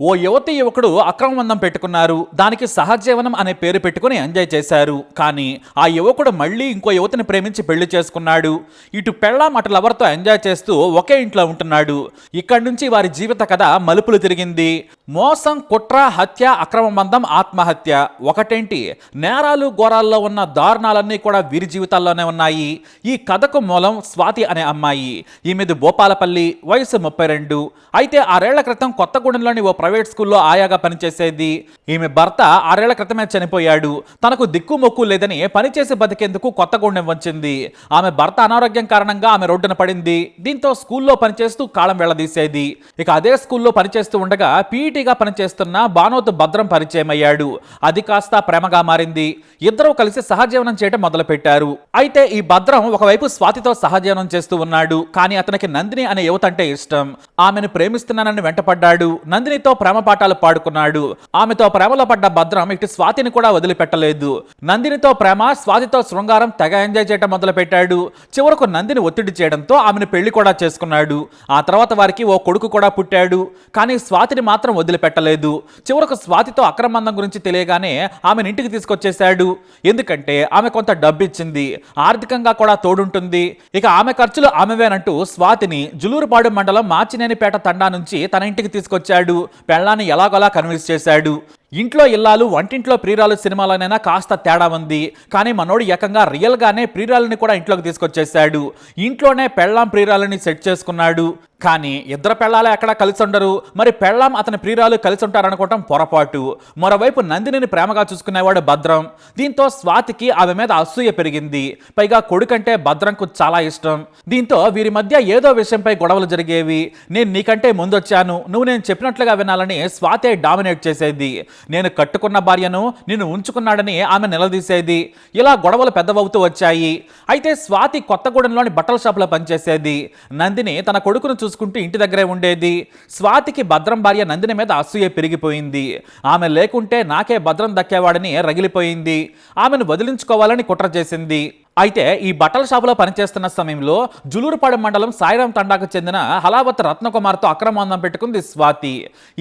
ఓ యువతి యువకుడు అక్రమబంధం పెట్టుకున్నారు. దానికి సహజీవనం అనే పేరు పెట్టుకుని ఎంజాయ్ చేశారు. కానీ ఆ యువకుడు మళ్ళీ ఇంకో యువతిని ప్రేమించి పెళ్ళి చేసుకున్నాడు. ఇటు పెళ్ళాం అటు లవర్తో ఎంజాయ్ చేస్తూ ఒకే ఇంట్లో ఉంటున్నాడు. ఇక్కడి నుంచి వారి జీవిత కథ మలుపులు తిరిగింది. మోసం కుట్ర హత్య అక్రమబంధం ఆత్మహత్య. ఒకటేంటి? నేరాలు ఘోరాల్లో ఉన్న దారుణాలన్నీ కూడా వీరి జీవితాల్లోనే ఉన్నాయి. ఈ కథకు మూలం స్వాతి అనే అమ్మాయి. ఈమెది భోపాలపల్లి వయసు ముప్పై రెండు. అయితే ఆరేళ్ళ క్రితం కొత్తగూడెంలోని ఓ ప్రైవేట్ స్కూల్లో ఆయాగా పనిచేసేది. ఈమె భర్త ఆరేళ్ళ క్రితమే చనిపోయాడు. తనకు దిక్కు మొక్కు లేదని పనిచేసి బతికేందుకు కొత్తగూడెం వచ్చింది ఆమె భర్త అనారోగ్యం కారణంగా ఆమె రోడ్డున పడింది. దీంతో స్కూల్లో పనిచేస్తూ కాలం వెళ్ళదీసేది ఇక అదే స్కూల్లో పనిచేస్తూ ఉండగా పీఈటీగా పనిచేస్తున్న బానోతు భద్రం పరిచయం అయ్యాడు అది కాస్త ప్రేమగా మారింది. ఇద్దరూ కలిసి సహజీవనం చేయడం మొదలుపెట్టారు. అయితే ఈ భద్రం ఒకవైపు స్వాతితో సహజీవనం చేస్తూ ఉన్నాడు. కానీ అతనికి నందిని అనే యువత అంటే ఇష్టం. ఆమెను ప్రేమిస్తున్నానని వెంటపడ్డాడు. నందినితో ప్రేమ పాఠాలు పాడుకున్నాడు. ఆమెతో ప్రేమలో పడ్డ భద్రం ఇటు స్వాతిని కూడా వదిలిపెట్టలేదు. నందినితో ప్రేమ స్వాతితో శృంగారం తెగ ఎంజాయ్ చేయడం మొదలుపెట్టాడు. చివరకు నందిని ఒత్తిడి చేయడంతో ఆమెను పెళ్ళి కూడా చేసుకున్నాడు. ఆ తర్వాత వారికి ఓ కొడుకు కూడా పుట్టాడు. కానీ స్వాతిని మాత్రం వదిలిపెట్టలేదు. చివరకు స్వాతితో అక్రమందం గురించి తెలియగానే ఆమెను ఇంటికి తీసుకొచ్చేశాడు. ఎందుకంటే ఆమె కొంత డబ్బు ఇచ్చింది ఆర్థికంగా కూడా తోడుంటుంది. ఇక ఆమె ఖర్చులు ఆమెవేనంటూ స్వాతిని జులూరుపాడు మండలం మాచినేనిపేట తండా నుంచి తన ఇంటికి తీసుకొచ్చాడు. పెళ్ళాన్ని ఎలాగోలా కన్విన్స్ చేశాడు. ఇంట్లో ఇల్లాలు వంటింట్లో ప్రియురాలు సినిమాలోనైనా కాస్త తేడా ఉంది. కానీ మనోడు ఏకంగా రియల్గానే ప్రియురాలని కూడా ఇంట్లోకి తీసుకొచ్చేసాడు ఇంట్లోనే పెళ్ళాం ప్రియురాలని సెట్ చేసుకున్నాడు. కానీ ఇద్దరు పెళ్ళాలే ఎక్కడ కలిసి ఉండరు. మరి పెళ్ళాం అతని ప్రియురాలు కలిసి ఉంటారనుకోవటం పొరపాటు. మరోవైపు నందినిని ప్రేమగా చూసుకునేవాడు భద్రం. దీంతో స్వాతికి ఆమె మీద అసూయ పెరిగింది. పైగా కొడుకంటే భద్రంకు చాలా ఇష్టం. దీంతో వీరి మధ్య ఏదో విషయంపై గొడవలు జరిగేవి. నేను నీకంటే ముందొచ్చాను. నువ్వు నేను చెప్పినట్లుగా వినాలని స్వాతే డామినేట్ చేసేది. నేను కట్టుకున్న భార్యను నిన్ను ఉంచుకున్నాడని ఆమె నిలదీసేది. ఇలా గొడవలు పెద్దవవుతూ వచ్చాయి. అయితే స్వాతి కొత్తగూడెంలోని బట్టల షాప్లో పనిచేసేది. నందిని తన కొడుకును చూసుకుంటూ ఇంటి దగ్గరే ఉండేది. స్వాతికి భద్రం భార్య నందిని మీద అసూయ పెరిగిపోయింది. ఆమె లేకుంటే నాకే భద్రం దక్కేవాడని రగిలిపోయింది. ఆమెను వదిలించుకోవాలని కుట్ర చేసింది. అయితే ఈ బట్టల షాపులో పనిచేస్తున్న సమయంలో జులూరుపాడు మండలం సాయిరాం తండాకు చెందిన హలావత్ రత్నకుమార్తో అక్రమాందం పెట్టుకుంది స్వాతి.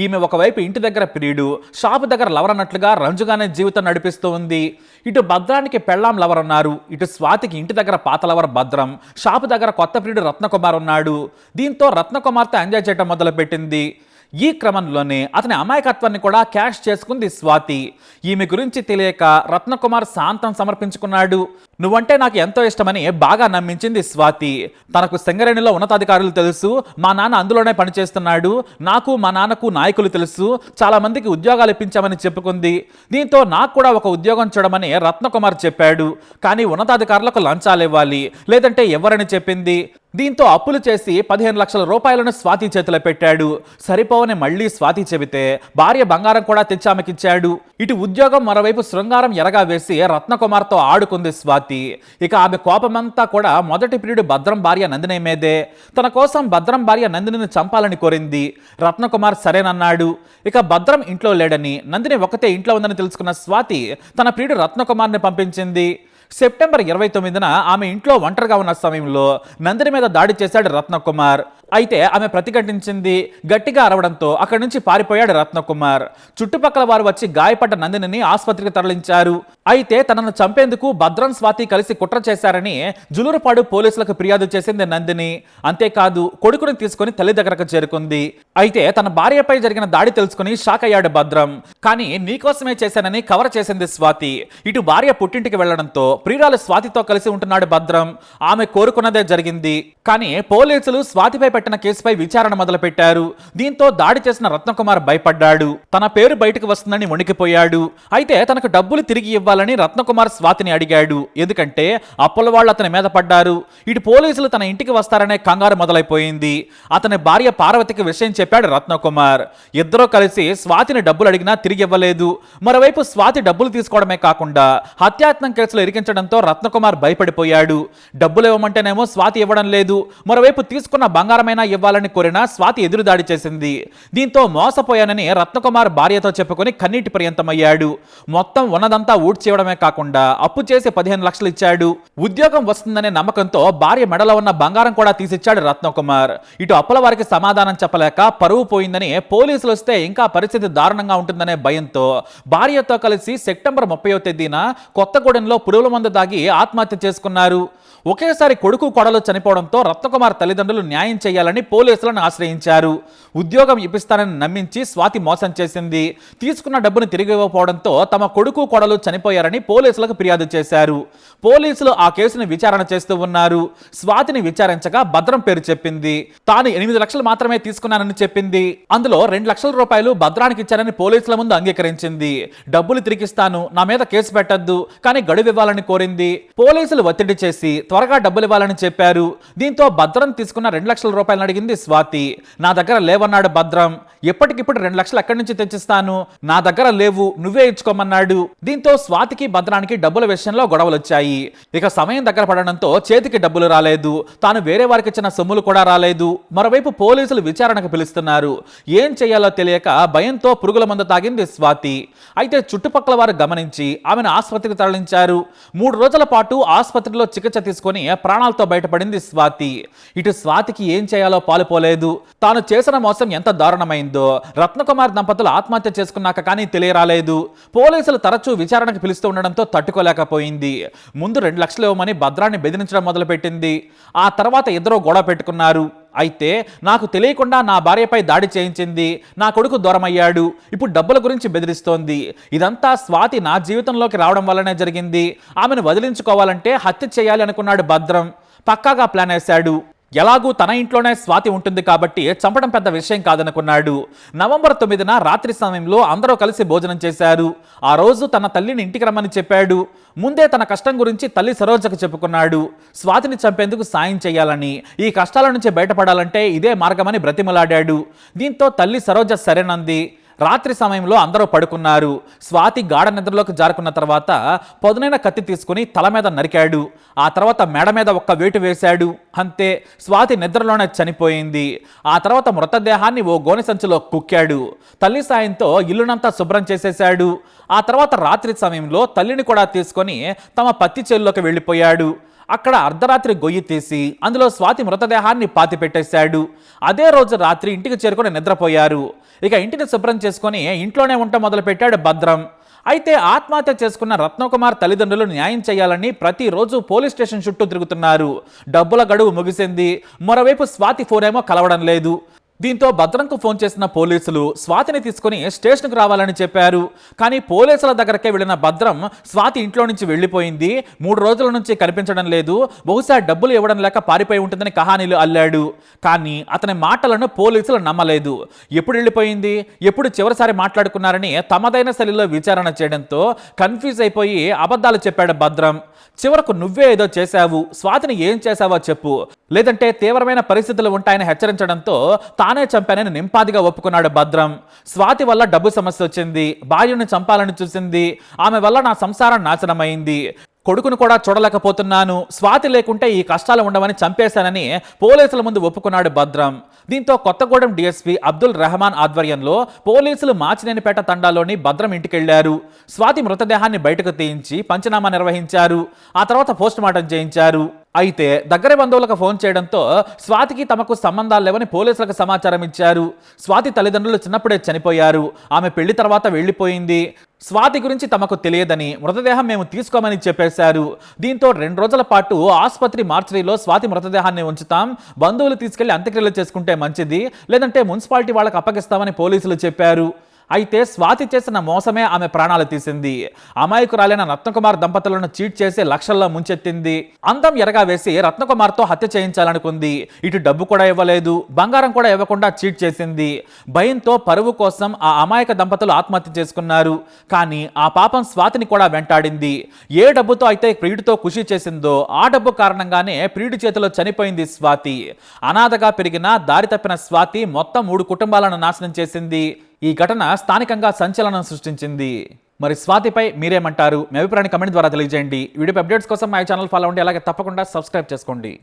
ఈమె ఒకవైపు ఇంటి దగ్గర ప్రియుడు షాపు దగ్గర లవర్ అన్నట్లుగా రంజుగానే జీవితం నడిపిస్తూ ఉంది. ఇటు భద్రానికి పెళ్ళాం లవర్ ఉన్నారు ఇటు స్వాతికి ఇంటి దగ్గర పాత లవర్ భద్రం షాపు దగ్గర కొత్త ప్రియుడు రత్నకుమార్ ఉన్నాడు. దీంతో రత్నకుమార్తో ఎంజాయ్ చేయడం మొదలుపెట్టింది. ఈ క్రమంలోనే అతని అమాయకత్వాన్ని కూడా క్యాష్ చేసుకుంది స్వాతి. ఈమె గురించి తెలియక రత్నకుమార్ శాంతం సమర్పించుకున్నాడు. నువ్వంటే నాకు ఎంతో ఇష్టమని బాగా నమ్మించింది స్వాతి. తనకు సింగరేణిలో ఉన్నతాధికారులు తెలుసు మా నాన్న అందులోనే పనిచేస్తున్నాడు నాకు మా నాన్నకు నాయకులు తెలుసు చాలామందికి ఉద్యోగాలు ఇప్పించామని చెప్పుకుంది. దీంతో నాకు కూడా ఒక ఉద్యోగం చూడమని రత్నకుమార్ చెప్పాడు. కానీ ఉన్నతాధికారులకు లంచాలు ఇవ్వాలి లేదంటే ఎవరని చెప్పింది? దీంతో అప్పులు చేసి పదిహేను లక్షల రూపాయలను స్వాతి చేతిలో పెట్టాడు. సరిపోవని మళ్ళీ స్వాతి చెబితే భార్య బంగారం కూడా తెచ్చి ఆమెకిచ్చాడు ఇటు ఉద్యోగం మరోవైపు శృంగారం ఎరగా వేసి రత్నకుమార్తో ఆడుకుంది స్వాతి. ఇక ఆమె కోపమంతా కూడా మొదటి ప్రియుడు భద్రం భార్య నందిని మీదే. తన కోసం భద్రం భార్య నందినిని చంపాలని కోరింది. రత్నకుమార్ సరేనన్నాడు. ఇక భద్రం ఇంట్లో లేడని నందిని ఒకతే ఇంట్లో ఉందని తెలుసుకున్న స్వాతి తన ప్రియుడు రత్నకుమార్ని పంపించింది. సెప్టెంబర్ ఇరవై తొమ్మిదిన ఆమె ఇంట్లో ఒంటరిగా ఉన్న సమయంలో నందిని మీద దాడి చేశాడు రత్నకుమార్. అయితే ఆమె ప్రతిఘటించింది గట్టిగా అరవడంతో అక్కడి నుంచి పారిపోయాడు రత్నకుమార్. చుట్టుపక్కల వారు వచ్చి గాయపడ్డ నందిని ఆసుపత్రికి తరలించారు. అయితే తనను చంపేందుకు భద్రం స్వాతి కలిసి కుట్ర చేశారని జులూరుపాడు పోలీసులకు ఫిర్యాదు చేసింది నందిని. అంతేకాదు కొడుకుని తీసుకుని తల్లి దగ్గరకు చేరుకుంది. అయితే తన భార్యపై జరిగిన దాడి తెలుసుకుని షాక్ అయ్యాడు భద్రం. కానీ నీకోసమే చేశానని కవర్ చేసింది స్వాతి. ఇటు భార్య పుట్టింటికి వెళ్ళడంతో ప్రియురాలు స్వాతితో కలిసి ఉంటున్నాడు భద్రం. ఆమె కోరుకున్నదే జరిగింది. కానీ పోలీసులు స్వాతిపై పెట్టిన కేసుపై విచారణ మొదలుపెట్టారు. దీంతో దాడి చేసిన రత్నకుమార్ భయపడ్డాడు. తన పేరు బయటకు వస్తుందని వణికిపోయాడు అయితే తనకు డబ్బులు తిరిగి ఇవ్వాలని రత్నకుమార్ స్వాతిని అడిగాడు. ఎందుకంటే అప్పుల వాళ్ళు అతని మీద పడ్డారు. ఇటు పోలీసులు తన ఇంటికి వస్తారనే కంగారు మొదలైపోయింది. అతని భార్య పార్వతికి విషయం చెప్పాడు రత్నకుమార్. ఇద్దరూ కలిసి స్వాతిని డబ్బులు అడిగినా తిరిగి ఇవ్వలేదు. మరోవైపు స్వాతి డబ్బులు తీసుకోవడమే కాకుండా హత్యాత్నం కేసులు ఇరికించడంతో రత్నకుమార్ భయపడిపోయాడు. డబ్బులు ఇవ్వమంటేనేమో స్వాతి ఇవ్వడం లేదు. మరోవైపు తీసుకున్న బంగారమైనా ఇవ్వాలని కోరిన స్వాతి ఎదురుదాడి చేసింది. దీంతో మోసపోయానని రత్నకుమార్ భార్యతో చెప్పుకొని కన్నీటి పర్యంతమయ్యాడు. మొత్తం ఉన్నదంతా ఊడ్చేయడమే కాకుండా అప్పు చేసి పదిహేను లక్షలు ఇచ్చాడు. ఉద్యోగం వస్తుందనే నమ్మకంతో భార్య మెడలో ఉన్న బంగారం కూడా తీసిచ్చాడు రత్నకుమార్. ఇటు అప్పుల వారికి సమాధానం చెప్పలేక పరువు పోయిందని పోలీసులు వస్తే ఇంకా పరిస్థితి దారుణంగా ఉంటుందనే భయంతో భార్యతో కలిసి సెప్టెంబర్ ముప్పయో తేదీన కొత్తగూడెంలో పురుగుల మందు దాగి ఆత్మహత్య చేసుకున్నారు. ఒకేసారి కొడుకు కొడలు చనిపోవడంతో రత్నకుమార్ తల్లిదండ్రులు న్యాయం చేయాలని పోలీసులను ఆశ్రయించారు. ఉద్యోగం ఇప్పిస్తానని నమ్మించి స్వాతి మోసం చేసింది. తీసుకున్న డబ్బును తిరిగి ఇవ్వకపోవడంతో తమ కొడుకు కొడలు చనిపోయారని పోలీసులకు ఫిర్యాదు చేశారు. పోలీసులు ఆ కేసును విచారణ చేస్తూ ఉన్నారు. స్వాతిని విచారించగా భద్రం పేరు చెప్పింది. తాను ఎనిమిది లక్షలు మాత్రమే తీసుకున్నానని చెప్పింది. అందులో రెండు లక్షల రూపాయలు భద్రానికి ఇచ్చానని పోలీసుల ముందు అంగీకరించింది. డబ్బులు తిరిగిస్తాను నా మీద కేసు పెట్టద్దు కానీ గడువు ఇవ్వాలని కోరింది. పోలీసులు ఒత్తిడి చేసి త్వరగా డబ్బులు ఇవ్వాలని చెప్పారు. దీంతో భద్రం తీసుకున్న రెండు లక్షల రూపాయలు అడిగింది స్వాతి. నా దగ్గర లేవన్నాడు భద్రం. ఎప్పటికిప్పుడు రెండు లక్షలు ఎక్కడి నుంచి తెచ్చిస్తాను? నా దగ్గర లేవు నువ్వే ఇచ్చుకోమన్నాడు. దీంతో స్వాతికి భద్రానికి డబ్బుల విషయంలో గొడవలు వచ్చాయి ఇక సమయం దగ్గర పడడంతో చేతికి డబ్బులు రాలేదు. తాను వేరే వారికి ఇచ్చిన సొమ్ములు కూడా రాలేదు. మరోవైపు పోలీసులు విచారణకు పిలుస్తున్నారు ఏం చేయాలో తెలియక భయంతో పురుగుల మందు తాగింది స్వాతి. అయితే చుట్టుపక్కల వారు గమనించి ఆమెను ఆసుపత్రికి తరలించారు. మూడు రోజుల పాటు ఆసుపత్రిలో చికిత్స తీసుకుని ప్రాణాలతో బయటపడింది స్వాతి. ఇటు స్వాతికి ఏం చేయాలో పాలుపోలేదు. తాను చేసిన మోసం ఎంత దారుణమైందో. రత్నకుమార్ దంపతులు ఆత్మహత్య చేసుకున్నాక కానీ తెలియరాలేదు. పోలీసులు తరచూ విచారణకు పిలుస్తూ ఉండడంతో తట్టుకోలేకపోయింది. ముందు రెండు లక్షలు ఇవ్వమని భద్రాన్ని బెదిరించడం మొదలుపెట్టింది. ఆ తర్వాత ఇద్దరు గొడవ పెట్టుకున్నారు. అయితే నాకు తెలియకుండా నా భార్యపై దాడి చేయించింది. నా కొడుకు దూరమయ్యాడు. ఇప్పుడు డబ్బుల గురించి బెదిరిస్తోంది. ఇదంతా స్వాతి నా జీవితంలోకి రావడం వల్లనే జరిగింది. ఆమెను వదిలించుకోవాలంటే హత్య చేయాలి అనుకున్నాడు భద్రం. పక్కాగా ప్లాన్ వేశాడు. ఎలాగూ తన ఇంట్లోనే స్వాతి ఉంటుంది కాబట్టి చంపడం పెద్ద విషయం కాదనుకున్నాడు. నవంబర్ తొమ్మిదిన రాత్రి సమయంలో అందరూ కలిసి భోజనం చేశారు. ఆ రోజు తన తల్లిని ఇంటికి రమ్మని చెప్పాడు. ముందే తన కష్టం గురించి తల్లి సరోజకు చెప్పుకున్నాడు. స్వాతిని చంపేందుకు సాయం చేయాలని ఈ కష్టాల నుంచి బయటపడాలంటే ఇదే మార్గమని బ్రతిమలాడాడు. దీంతో తల్లి సరోజ సరేనంది. రాత్రి సమయంలో అందరూ పడుకున్నారు. స్వాతి గాఢ నిద్రలోకి జారుకున్న తర్వాత పొదునైన కత్తి తీసుకుని తల మీద నరికాడు. ఆ తర్వాత మెడ మీద ఒక్క వేటు వేశాడు. అంతే స్వాతి నిద్రలోనే చనిపోయింది. ఆ తర్వాత మృతదేహాన్ని ఓ గోనె సంచిలో కుక్కాడు. తల్లి సాయంతో ఇల్లునంతా శుభ్రం చేసేశాడు. ఆ తర్వాత రాత్రి సమయంలో తల్లిని కూడా తీసుకొని తమ పత్తి చేల్లోకి వెళ్ళిపోయాడు. అక్కడ అర్ధరాత్రి గొయ్యి తీసి అందులో స్వాతి మృతదేహాన్ని పాతి పెట్టేశాడు అదే రోజు రాత్రి ఇంటికి చేరుకుని నిద్రపోయారు. ఇక ఇంటిని శుభ్రం చేసుకొని ఇంట్లోనే ఉంట మొదలుపెట్టాడు భద్రం. అయితే ఆత్మహత్య చేసుకున్న రత్నకుమార్ తల్లిదండ్రులు న్యాయం చేయాలని ప్రతిరోజు పోలీస్ స్టేషన్ చుట్టూ తిరుగుతున్నారు. డబ్బుల గడువు ముగిసింది. మరోవైపు స్వాతి ఫోన్ ఏమో కలవడం లేదు. దీంతో భద్రంకు ఫోన్ చేసిన పోలీసులు స్వాతిని తీసుకుని స్టేషన్కు రావాలని చెప్పారు. కానీ పోలీసుల దగ్గరకే వెళ్ళిన భద్రం స్వాతి ఇంట్లో నుంచి వెళ్ళిపోయింది. మూడు రోజుల నుంచి కనిపించడం లేదు. బహుశా డబ్బులు ఇవ్వడం లేక పారిపోయి ఉంటుందని కహానీలు అల్లాడు. కానీ అతని మాటలను పోలీసులు నమ్మలేదు. ఎప్పుడు వెళ్ళిపోయింది? ఎప్పుడు చివరిసారి మాట్లాడుకున్నారని తమదైన శైలిలో విచారణ చేయడంతో కన్ఫ్యూజ్ అయిపోయి అబద్ధాలు చెప్పాడు భద్రం. చివరకు నువ్వే ఏదో చేశావు. స్వాతిని ఏం చేశావో చెప్పు. లేదంటే తీవ్రమైన పరిస్థితులు ఉంటాయని హెచ్చరించడంతో తానే చంపానని నింపాదిగా ఒప్పుకున్నాడు భద్రం. స్వాతి వల్ల డబ్బు సమస్య వచ్చింది. భార్యను చంపాలని చూసింది. ఆమె వల్ల నా సంసారం నాశనమైంది. కొడుకును కూడా చూడలేకపోతున్నాను. స్వాతి లేకుంటే ఈ కష్టాలు ఉండవని చంపేశానని పోలీసుల ముందు ఒప్పుకున్నాడు భద్రం. దీంతో కొత్తగూడెం డీఎస్పీ అబ్దుల్ రెహమాన్ ఆధ్వర్యంలో పోలీసులు మాచినేనిపేట తండాలోని భద్రం ఇంటికెళ్ళారు. స్వాతి మృతదేహాన్ని బయటకు తీయించి పంచనామా నిర్వహించారు. ఆ తర్వాత పోస్టుమార్టం చేయించారు. అయితే దగ్గర బంధువులకు ఫోన్ చేయడంతో స్వాతికి తమకు సంబంధాలు లేవని పోలీసులకు సమాచారం ఇచ్చారు. స్వాతి తల్లిదండ్రులు చిన్నప్పుడే చనిపోయారు. ఆమె పెళ్ళి తర్వాత వెళ్ళిపోయింది. స్వాతి గురించి తమకు తెలియదని మృతదేహం మేము తీసుకోమని చెప్పేశారు. దీంతో రెండు రోజుల పాటు ఆసుపత్రి మార్చరీలో స్వాతి మృతదేహాన్ని ఉంచుతాం. బంధువులు తీసుకెళ్ళి అంత్యక్రియలు చేసుకుంటే మంచిది. లేదంటే మున్సిపాలిటీ వాళ్ళకి అప్పగిస్తామని పోలీసులు చెప్పారు. అయితే స్వాతి చేసిన మోసమే ఆమె ప్రాణాలు తీసింది. అమాయకురాలైన రత్నకుమార్ దంపతులను చీట్ చేసి లక్షల్లో ముంచెత్తింది. అందం ఎరగా వేసి రత్నకుమార్తో హత్య చేయించాలనుకుంది. ఇటు డబ్బు కూడా ఇవ్వలేదు. బంగారం కూడా ఇవ్వకుండా చీట్ చేసింది. భయంతో పరువు కోసం ఆ అమాయక దంపతులు ఆత్మహత్య చేసుకున్నారు. కానీ ఆ పాపం స్వాతిని కూడా వెంటాడింది. ఏ డబ్బుతో అయితే ప్రియుడితో ఖుషి చేసిందో ఆ డబ్బు కారణంగానే ప్రియుడి చేతిలో చనిపోయింది స్వాతి. అనాథగా పెరిగిన దారి తప్పిన స్వాతి మొత్తం మూడు కుటుంబాలను నాశనం చేసింది. ఈ ఘటన స్థానికంగా సంచలనం సృష్టించింది. మరి స్వాతిపై మీరేమంటారు? మీ అభిప్రాయాన్ని కమెంట్ ద్వారా తెలియజేయండి. వీడియో అప్డేట్స్ కోసం మా ఛానల్ ఫాలో అవ్వండి. అలాగే తప్పకుండా సబ్స్క్రైబ్ చేసుకోండి.